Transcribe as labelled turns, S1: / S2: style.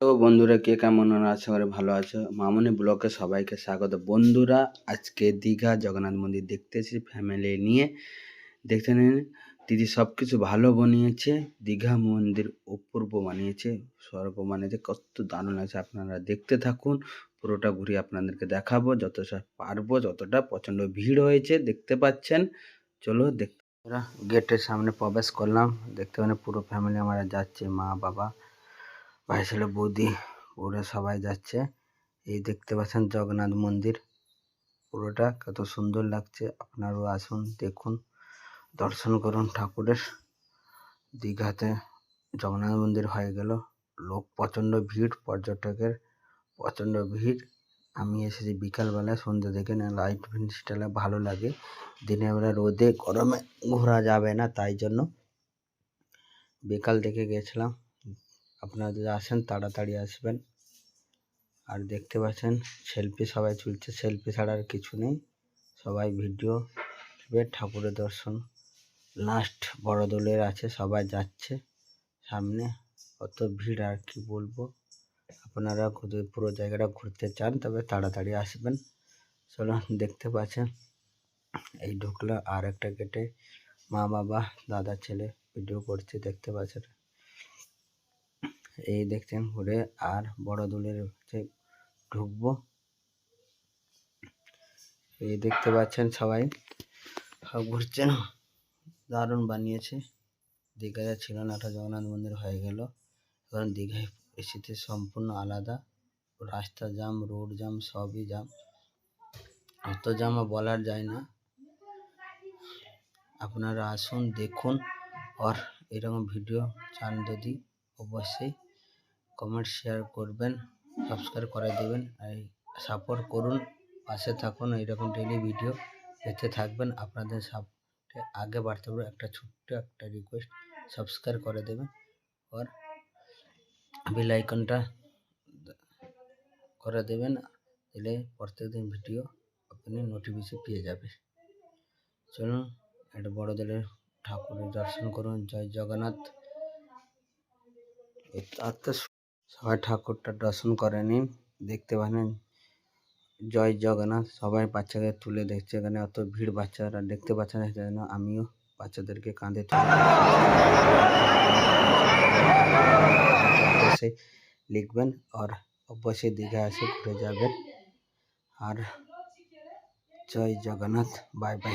S1: তো বন্ধুরা, কে কেমন আছে? করে ভালো আছো। মামনি ব্লকে সবাইকে স্বাগত। বন্ধুরা, আজকে দীঘা জগন্নাথ মন্দির দেখতেছি ফ্যামিলি নিয়ে। দেখতে নিন, দিদি সব কিছু ভালো বানিয়েছে। দীঘা মন্দির অপূর্ব বানিয়েছে। স্বর্গ বানিয়েছে, কত দারুণ আছে আপনারা দেখতে থাকুন, পুরোটা ঘুরে আপনাদেরকে দেখাবো। যতটা পারব, যতটা প্রচণ্ড ভিড় হয়েছে, দেখতে পাচ্ছেন। চলো দেখতে গেটের সামনে প্রবেশ করলাম। দেখতে মানে পুরো ফ্যামিলি আমরা যাচ্ছে মা, বাবা। ভাই ছেলে বৌদি, ওরা সবাই যাচ্ছে। এই দেখতে পাচ্ছেন জগন্নাথ মন্দির। পুরোটা কত সুন্দর লাগছে। আপনারাও আসুন, দেখুন, দর্শন করুন ঠাকুরের। দীঘাতে জগন্নাথ মন্দির হয়ে গেল। লোক প্রচণ্ড ভিড়, পর্যটকের প্রচণ্ড ভিড়। আমি এসেছি বিকালবেলা সন্ধ্যে থেকে না লাইট ফিনিশটা ভালো লাগে। দিনের বেলা রোদে গরমে ঘোরা যাবে না, তাই জন্য। বিকাল থেকে গেছিলাম। আপনারা যদি আসেন তাড়াতাড়ি আসবেন। আর দেখতে পাচ্ছেন সেলফি সবাই তুলছে। সেলফি ছাড়া আর কিছু নেই। সবাই ভিডিও ঠাকুরের দর্শন। লাস্ট বড় দোলের আছে, সবাই যাচ্ছে। সামনে কত ভিড় আর কি বলব? আপনারা পুরো জায়গাটা ঘুরতে চান, তবে তাড়াতাড়ি আসবেন। চলো দেখতে পাচ্ছেন, এই ঢুকলো আর একটা গেটে মা বাবা দাদা, ছেলে ভিডিও করছে, দেখতে পাচ্ছেন। এই দেখছেন ঘুরে আর বড় দোলের হচ্ছে ঢুকবো। এই দেখতে পাচ্ছেন সবাই। সব ঘুরছেন দারুণ বানিয়েছে। দীঘায় ছিল না একটা জগন্নাথ মন্দির হয়ে গেল। কারণ দীঘায় এসেতে সম্পূর্ণ আলাদা। রাস্তা জাম রোড জাম সবই জাম অত জামা বলার যায় না। আপনারা আসুন, দেখুন। আর এরকম ভিডিও চান যদি, অবশ্যই কমেন্ট শেয়ার করবেন সাবস্ক্রাইব করে দেবেন আর সাপোর্ট করুন, পাশে থাকুন, এইরকম ডেলি ভিডিও পেতে থাকবেন। আপনাদের সাপোর্টে আগে বাড়তে পারবে একটা ছোট্ট একটা রিকোয়েস্ট সাবস্ক্রাইব করে দেবেন। আর বেল করে দেবেন, দিলে প্রত্যেকদিন ভিডিও আপনি নোটিফিকেশন পেয়ে যাবে। চলুন একটা বড় দলের ঠাকুরের দর্শন করুন। জয় জগন্নাথ। সবাই ঠাকুরটা দর্শন করে নিন, দেখতে পারেন। জয় জগন্নাথ, সবাই বাচ্চাদের তুলে দেখছে এখানে অত ভিড় বাচ্চারা দেখতে পাচ্ছে না যেন আমিও বাচ্চাদেরকে কাঁধে তুলে লিখবেন আর অবশ্যই দীঘা এসে ঘুরে যাবেন। আর জয় জগন্নাথ, বাই বাই।